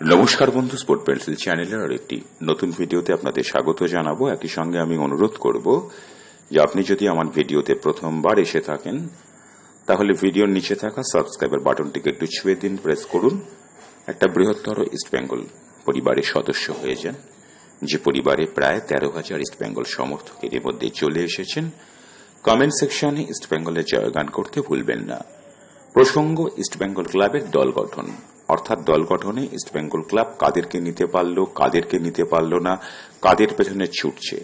নমস্কার বন্ধু sport pencil চ্যানেলের আর একটি নতুন ভিডিওতে আপনাদের স্বাগত জানাব। একই সঙ্গে আমি অনুরোধ করব যে আপনি যদি আমার ভিডিওতে প্রথমবার এসে থাকেন, তাহলে ভিডিওর নিচে থাকা সাবস্ক্রাইবার বাটনটিকে একটু ছুঁয়ে দিন, প্রেস করুন। একটা বৃহত্তর ইস্টবেঙ্গল পরিবারের সদস্য হয়ে যান, যে পরিবারে প্রায় তেরো হাজার ইস্টবেঙ্গল সমর্থক এর মধ্যে চলে এসেছেন। কমেন্ট সেকশনে ইস্টবেঙ্গলের জয়গান করতে ভুলবেন না। প্রসঙ্গ ইস্টবেঙ্গল ক্লাবের দল গঠন। অর্থাৎ দল গঠনে ইস্টবেঙ্গল ক্লাব কাদেরকে নিতে পারল, কাদেরকে নিতে পারল না, কাদের পেছনে ছুটছে।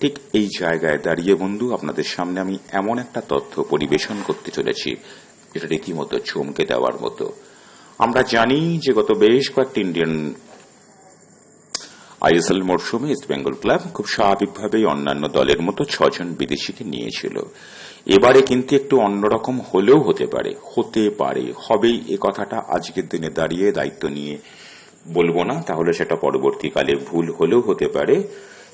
ঠিক এই জায়গায় দাঁড়িয়ে বন্ধু, আপনাদের সামনে আমি এমন একটা তথ্য পরিবেশন করতে চলেছি, যেটা রীতিমতো চমকে দেওয়ার মতো। আমরা জানি যে গত বেশ কয়েকটি ইন্ডিয়ান আইএসএল মরশুমে ইস্টবেঙ্গল ক্লাব খুব স্বাভাবিকভাবেই অন্যান্য দলের মতো ছজন বিদেশিকে নিয়েছিল। এবারে কিন্তু একটু অন্যরকম হলেও হতে পারে হতে পারে। হবেই এ কথাটা আজকের দিনে দাঁড়িয়ে দায়িত্ব নিয়ে বলব না, তাহলে সেটা পরবর্তীকালে ভুল হলেও হতে পারে।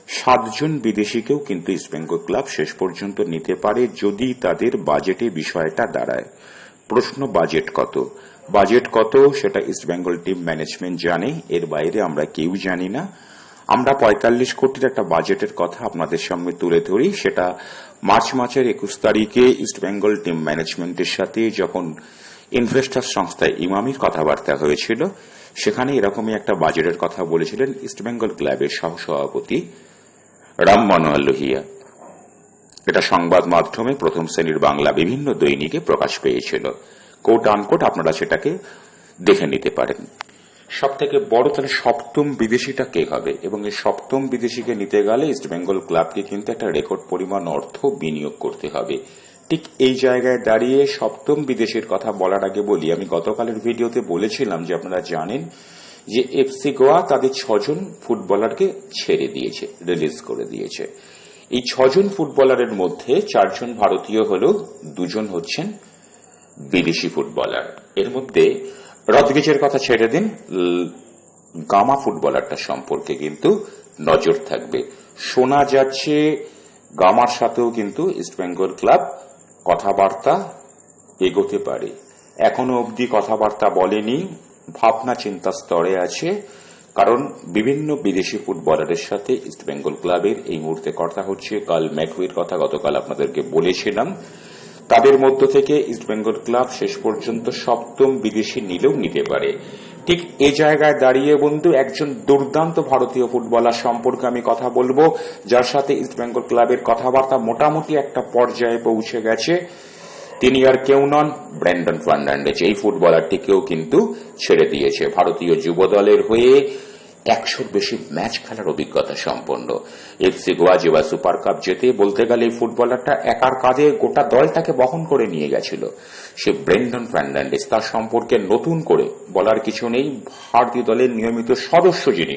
সাতজন বিদেশিকেও কিন্তু ইস্টবেঙ্গল ক্লাব শেষ পর্যন্ত নিতে পারে যদি তাদের বাজেটে বিষয়টা দাঁড়ায়। প্রশ্ন, বাজেট কত? বাজেট কত সেটা ইস্টবেঙ্গল টিম ম্যানেজমেন্ট জানে, এর বাইরে আমরা কেউ জানি না। আমরা পঁয়তাল্লিশ কোটির একটা বাজেটের কথা আপনাদের সামনে তুলে ধরি। সেটা মার্চ মাসের একুশ তারিখে ইস্টবেঙ্গল টিম ম্যানেজমেন্টের সাথে যখন ইনভেস্টার সংস্থায় ইমামির কথাবার্তা হয়েছিল, সেখানে এরকমই একটা বাজেটের কথা বলেছিলেন ইস্টবেঙ্গল ক্লাবের সহসভাপতি রাম মনোহর লোহিয়া। এটা সংবাদ মাধ্যমে প্রথম শ্রেণির বাংলা বিভিন্ন দৈনিকে প্রকাশ পেয়েছিল। কোট আনকোট আপনারা সেটাকে দেখে নিতে পারেন। সব থেকে বড় তাহলে সপ্তম বিদেশিটা কে হবে? এবং এই সপ্তম বিদেশিকে নিতে গেলে ইস্টবেঙ্গল ক্লাবকে কিন্তু একটা রেকর্ড পরিমাণ অর্থ বিনিয়োগ করতে হবে। ঠিক এই জায়গায় দাঁড়িয়ে সপ্তম বিদেশের কথা বলার আগে বলি, আমি গতকালের ভিডিওতে বলেছিলাম যে আপনারা জানেন যে এফসি গোয়া তাদের ছজন ফুটবলারকে ছেড়ে দিয়েছে রিলিজ করে দিয়েছে। এই ছজন ফুটবলারের মধ্যে চারজন ভারতীয় হলেও দুজন হচ্ছেন বিদেশি ফুটবলার। এর মধ্যে রদগিজের কথা ছেড়ে দিন। গামা ফুটবলারটা সম্পর্কে কিন্তু নজর থাকবে। শোনা যাচ্ছে, গামার সাথেও কিন্তু ইস্টবেঙ্গল ক্লাব কথাবার্তা এগোতে পারে। এখনও অবধি কথাবার্তা বলেনি, ভাবনা চিন্তা স্তরে আছে, কারণ বিভিন্ন বিদেশি ফুটবলারের সাথে ইস্টবেঙ্গল ক্লাবের এই মুহূর্তে কথা হচ্ছে। কাল ম্যাকুইর কথা গতকাল আপনাদেরকে বলেছিলাম। তাদের মধ্য থেকে ইস্টবেঙ্গল ক্লাব শেষ পর্যন্ত সপ্তম বিদেশি নিলেও নিতে পারে। ঠিক এ জায়গায় দাঁড়িয়ে বন্ধু একজন দুর্দান্ত ভারতীয় ফুটবলার সম্পর্কে আমি কথা বলব, যার সাথে ইস্টবেঙ্গল ক্লাবের কথাবার্তা মোটামুটি একটা পর্যায়ে পৌঁছে গেছে। তিনি আর কেউ নন, ব্র্যান্ডন ফার্নান্ডেজ। এই ফুটবলারটিকেও কিন্তু ছেড়ে দিয়েছে ভারতীয় যুব দলের হয়ে একশোর বেশি ম্যাচ খেলার অভিজ্ঞতা সম্পন্ন। এফসি গোয়া যেবা সুপার কাপ যেতে বলতে গেলে এই ফুটবলারটা একার কাজে গোটা দলটাকে বহন করে নিয়ে গেছিল। সে ব্রেন্ডন ফার্নান্ডেস তার সম্পর্কে নতুন করে বলার কিছু নেই। ভারতীয় দলের নিয়মিত সদস্য যিনি,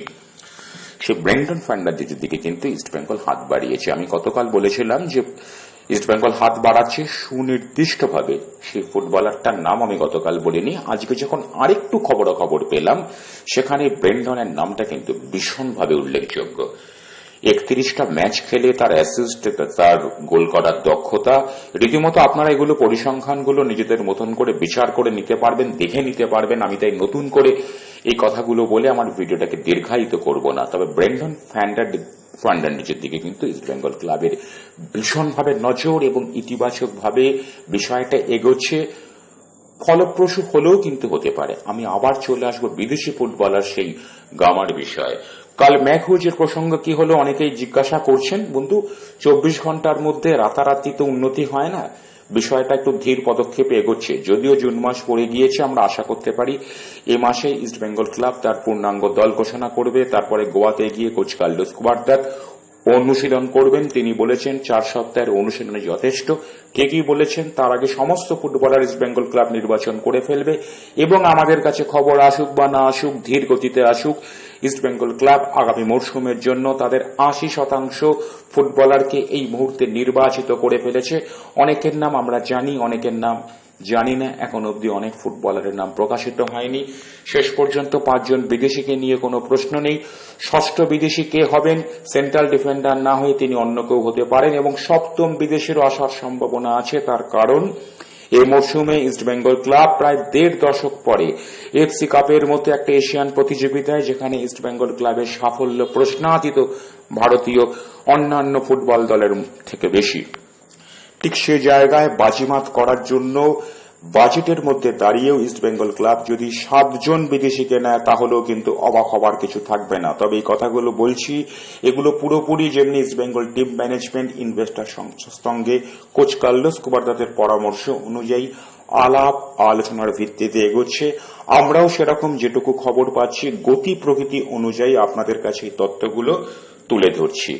সে ব্রেন্ডন ফার্নান্ডেজের দিকে কিন্তু ইস্টবেঙ্গল হাত বাড়িয়েছে। আমি গতকাল বলেছিলাম যে ইস্টবেঙ্গল হাত বাড়াচ্ছে সুনির্দিষ্টভাবে। সেই ফুটবলারটার নাম আমি গতকাল বলিনি, আজকে যখন আরেকটু খবরাখবর পেলাম, সেখানে ব্রেন্ডনের নামটা কিন্তু ভীষণভাবে উল্লেখযোগ্য। একত্রিশটা ম্যাচ খেলে তার অ্যাসিস্ট তার গোল করার দক্ষতা, রীতিমতো আপনারা এগুলো পরিসংখ্যানগুলো নিজেদের মতন করে বিচার করে নিতে পারবেন, দেখে নিতে পারবেন, আমি তাই নতুন করে এই কথাগুলো বলে আমার ভিডিওটাকে দীর্ঘায়িত করব না। তবে ব্রেন্ডন ফ্যান্ডার ফান্ডান্ডিজের দিকে কিন্তু ইস্ট বেঙ্গল ক্লাবের ভীষণভাবে নজর এবং ইতিবাচকভাবে বিষয়টা এগোচ্ছে। ফলপ্রসূ হলেও কিন্তু হতে পারে। আমি আবার চলে আসব বিদেশি ফুটবলার সেই গামার বিষয়ে। কাল ম্যাকহুজের প্রসঙ্গ কি হলো? অনেকেই জিজ্ঞাসা করছেন। বন্ধু, চব্বিশ ঘণ্টার মধ্যে রাতারাতি তো উন্নতি হয় না। বিষয়টা একটু ধীর পদক্ষেপে এগোচ্ছে। যদিও জুন মাস পড়ে গিয়েছে, আমরা আশা করতে পারি এ মাসে ইস্টবেঙ্গল ক্লাব তার পূর্ণাঙ্গ দল ঘোষণা করবে, তারপরে গোয়াতে গিয়ে কোচ কার্লোস কুবার্দার অনুশীলন করবেন। তিনি বলেছেন, চার সপ্তাহের অনুশীলনে যথেষ্ট। কে কি বলেছেন, তার আগে সমস্ত ফুটবলার ইস্ট বেঙ্গল ক্লাব নির্বাচন করে ফেলবে এবং আমাদের কাছে খবর আসুক বা না আসুক, ধীর গতিতে আসুক ইস্ট বেঙ্গল ক্লাব আগামী মরশুমের জন্য তাদের আশি শতাংশ ফুটবলারকে এই মুহূর্তে নির্বাচিত করে ফেলেছে। অনেকের নাম আমরা জানি, অনেকের নাম জানি না। এখন অবধি অনেক ফুটবলারের নাম প্রকাশিত হয়নি। শেষ পর্যন্ত পাঁচজন বিদেশিকে নিয়ে কোনো প্রশ্ন নেই। ষষ্ঠ বিদেশি কে হবেন? সেন্ট্রাল ডিফেন্ডার না হয়ে তিনি অন্য কেউ হতে পারেন এবং সপ্তম বিদেশিরও আসার সম্ভাবনা আছে। তার কারণ এই মরশুমে ইস্টবেঙ্গল ক্লাব প্রায় দেড় দশক পরে এফসি কাপের মতো একটা এশিয়ান প্রতিযোগিতায় যেখানে ইস্টবেঙ্গল ক্লাবের সাফল্য প্রশ্নাতীত ভারতীয় অন্যান্য ফুটবল দলের থেকে বেশি। ঠিক সে জায়গায় বাজিমাত করার জন্য বাজেটের মধ্যে দাঁড়িয়েও ইস্টবেঙ্গল ক্লাব যদি সাতজন বিদেশিকে নেয়, তাহলেও কিন্তু অবাক হবার কিছু থাকবে না। তবে এই কথাগুলো বলছি, এগুলো পুরোপুরি যেমনি East Bengal team management, investor সঙ্গে কোচ কার্লোস কুবারদাতের পরামর্শ অনুযায়ী আলাপ আলোচনার ভিত্তিতে এগোচ্ছে। আমরাও সেরকম যেটুকু খবর পাচ্ছি, গতি প্রকৃতি অনুযায়ী আপনাদের কাছে এই তথ্যগুলো তুলে ধরছি।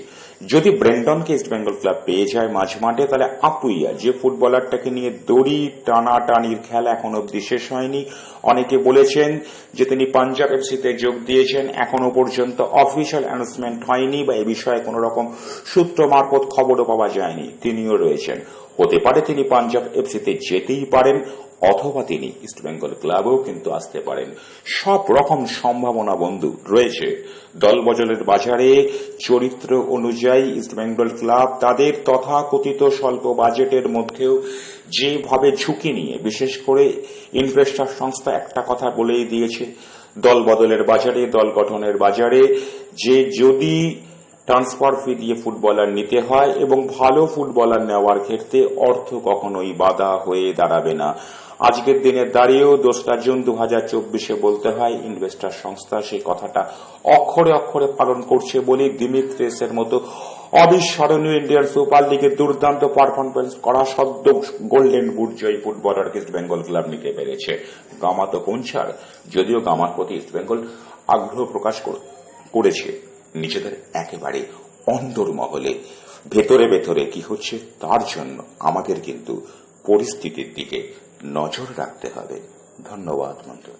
যদি ব্রেন্ডনকে ইস্টবেঙ্গল ক্লাব পেয়ে যায় মাঝ মাঠে, তাহলে আপুইয়া যে ফুটবলারটাকে নিয়ে দড়ি টানা টানির খেলা এখন অব্দি শেষ হয়নি। অনেকে বলেছেন যে তিনি পাঞ্জাব এফসিতে যোগ দিয়েছেন, এখনও পর্যন্ত অফিসিয়াল অ্যানাউন্সমেন্ট হয়নি বা এ বিষয়ে কোন রকম সূত্র মারফত খবরও পাওয়া যায়নি। তিনিও রয়েছেন। হতে পারে তিনি পাঞ্জাব এফসিতে যেতেই পারেন, অথবা তিনি ইস্টবেঙ্গল ক্লাবেও কিন্তু আসতে পারেন। সব রকম সম্ভাবনা বন্ধু রয়েছে। দল বদলের বাজারে চরিত্র অনুযায়ী ইস্টবেঙ্গল ক্লাব তাদের তথাকথিত স্বল্প বাজেটের মধ্যেও যেভাবে ঝুঁকি নিয়ে, বিশেষ করে ইনভেস্টার সংস্থা একটা কথা বলেই দিয়েছে দল বদলের বাজারে, দল গঠনের বাজারে, যে যদি ট্রান্সফার ফি দিয়ে ফুটবলার নিতে হয় এবং ভালো ফুটবলার নেওয়ার ক্ষেত্রে অর্থ কখনোই বাধা হয়ে দাঁড়াবে না। আজকের দিনে দাঁড়িয়েও দোসরা জুন দু হাজার চব্বিশে বলতে হয়, ইনভেস্টার সংস্থা সেই কথাটা অক্ষরে অক্ষরে পালন করছে বলে দিমিত্রেসের মতো অবিস্মরণীয় ইন্ডিয়ান সুপার লিগের দুর্দান্ত পারফরমেন্স করা সদ্য গোল্ডেন বুট জয়ী ফুটবলার ইস্ট বেঙ্গল ক্লাব নিতে পেরেছে। গামা তো পৌঁছার যদিও গামার প্রতি ইস্ট বেঙ্গল আগ্রহ প্রকাশ কর- করেছে। নিজেদের একেবারে অন্দর মহলে, ভেতরে ভেতরে কি হচ্ছে তার জন্য আমাদের কিন্তু পরিস্থিতির দিকে নজর রাখতে হবে। ধন্যবাদ, মন্ত্র।